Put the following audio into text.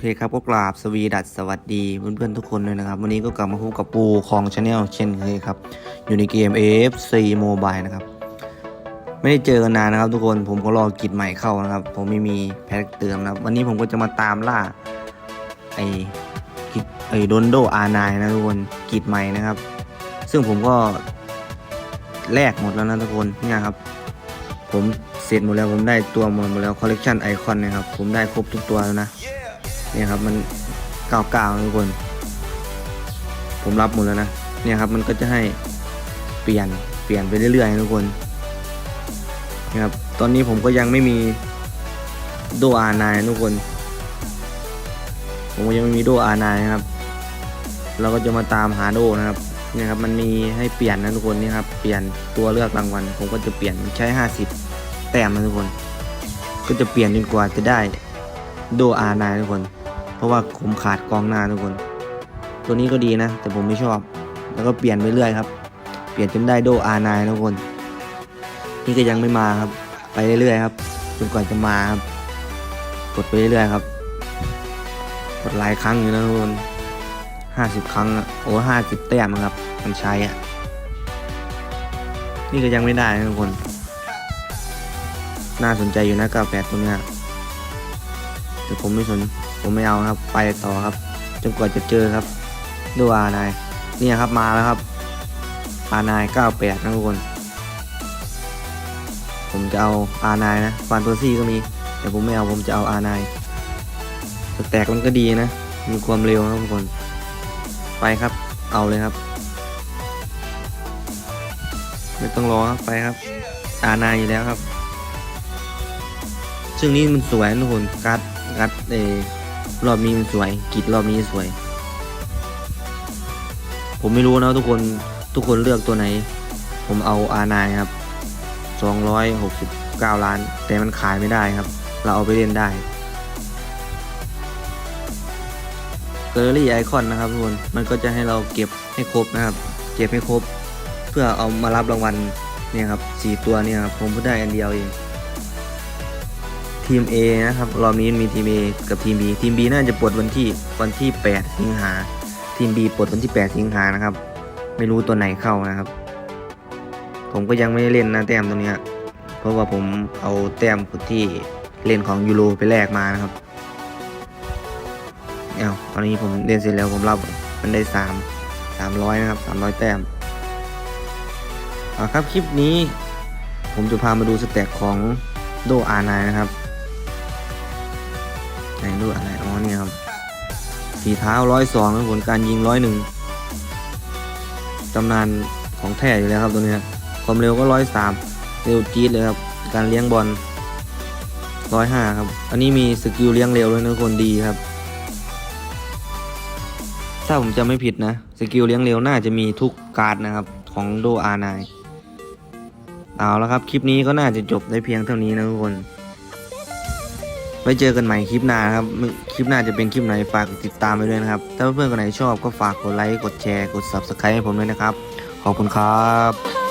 เคครับก็กราบสวีดัสสวัสดีเพื่อนๆทุกคนเลยนะครับ วันนี้ก็กลับมาพบกับปูของชาแนลเช่นเคยครับ อยู่ในเกม AFC Mobile นะครับ ไม่ได้เจอกันนานนะครับ ทุกคนผมก็รอกิจใหม่เข้านะครับ ผมไม่มีแพ็คเติมนะครับ วันนี้ผมก็จะมาตามล่า ไอ้กิจไอ้ดนโดอาร์นายนะทุกคนกิจใหม่นะครับ ซึ่งผมก็แลกหมดแล้วนะทุกคนเนี่ยครับ ผมเสร็จหมดแล้วผมได้ตัวหมดหมดแล้วคอลเลกชันไอคอนนะครับ ผมได้ครบทุกตัวแล้วนะ เนี่ยครับมันก้าเก้าทุกคน ผมรับหมดแล้วนะ เนี่ยครับมันก็จะให้เปลี่ยนเปลี่ยนไปเรื่อยๆนะทุกคนนะครับตอนนี้ผมก็ยังไม่มีโดอานายทุกคน ผมก็ยังไม่มีโดอานายนะครับ เราก็จะมาตามหาโดนะครับเนี่ยครับมันมีให้เปลี่ยนนะทุกคนนี่ครับเปลี่ยนตัวเลือกรางวัลผมก็จะเปลี่ยนใช้ 50 แต้มนะทุกคน ก็จะเปลี่ยนจนกว่าจะได้โดอาร์นายทุกคน เพราะว่าผมขาดกองหน้าทุกคน ตัวนี้ก็ดีนะ แต่ผมไม่ชอบ แล้วก็เปลี่ยนไปเรื่อยครับ เปลี่ยนจนได้โดอาร์นายทุกคน นี่ก็ยังไม่มาครับ ไปเรื่อยๆครับจนกว่าจะมาครับ กดไปเรื่อยๆครับ กดหลายครั้งอยู่นะทุกคนห้าสิบครั้งโอ้ห้าสิบแต้มครับ มันใช้อะ นี่ก็ยังไม่ได้นะทุกคน น่าสนใจอยู่นะกาแฟตัวเนี้ยแต่ผมไม่สน ผมไม่เอาครับ ไปต่อครับ จนกว่าจะเจอครับ ดูอานายเนี่ยครับมาแล้วครับอานาย98นะทุกคน ผมจะเอาอานายนะฟานตัวซี่ก็มี แต่ผมไม่เอาผมจะเอาอานายแต่แตกมันก็ดีนะ มีความเร็วนะทุกคน ไปครับ เอาเลยครับ ไม่ต้องรอครับไปครับ อานายอยู่แล้วครับ ซึ่งนี่มันสวยนะทุกคนการ์ดการ์ดเอ รอบนี้มันสวยกิจรอบนี้สวย ผมไม่รู้นะทุกคนทุกคนเลือกตัวไหน ผมเอาอานายครับ269 ล้าน แต่มันขายไม่ได้ครับ เราเอาไปเล่นได้เกอร์รี่ไอคอนนะครับทุกคนมันก็จะให้เราเก็บให้ครบนะครับ เก็บให้ครบ เพื่อเอามารับรางวัลเนี่ยครับสี่ตัวเนี่ยครับผมเพิ่งได้อันเดียวเอง ทีม A นะครับรอบนี้มีทีม A กับทีม B ทีม B น่าจะปลดวันที่วันที่ 8 สิงหา ทีม B ปลดวันที่ 8 สิงหานะครับ ไม่รู้ตัวไหนเข้านะครับ ผมก็ยังไม่ได้เล่นนะแต้มตัวเนี้ยเพราะว่าผมเอาแต้มที่เล่นของยูโรไปแลกมานะครับเอาตอนนี้ผมเล่นเสร็จแล้วผมรับมันได้ 3 300 นะครับ 300 แต้มเอาครับคลิปนี้ผมจะพามาดูสแต็กของโดอาไนนะครับ ไหนโดอาร์ไนอ๋อเนี่ยครับฝีเท้าร้อยสองผลการยิงร้อยหนึ่งตำนานของแท้อยู่แล้วครับตัวนี้ความเร็วก็ร้อยสามเร็วจี๊ดเลยครับ การเลี้ยงบอลร้อยห้าครับ อันนี้มีสกิลเลี้ยงเร็วด้วยนะทุกคนดีครับ ถ้าผมจะไม่ผิดนะ สกิลเลี้ยงเร็วน่าจะมีทุกการ์ดนะครับของโดอาร์ไนเอาแล้วครับ คลิปนี้ก็น่าจะจบได้เพียงเท่านี้นะทุกคน ไว้เจอกันใหม่คลิปหน้าครับ คลิปหน้าจะเป็นคลิปไหนฝากติดตามไปด้วยนะครับ ถ้าเพื่อนๆคนไหนชอบก็ฝากกดไลค์ กดแชร์ กด subscribe ให้ผมด้วยนะครับ ขอบคุณครับ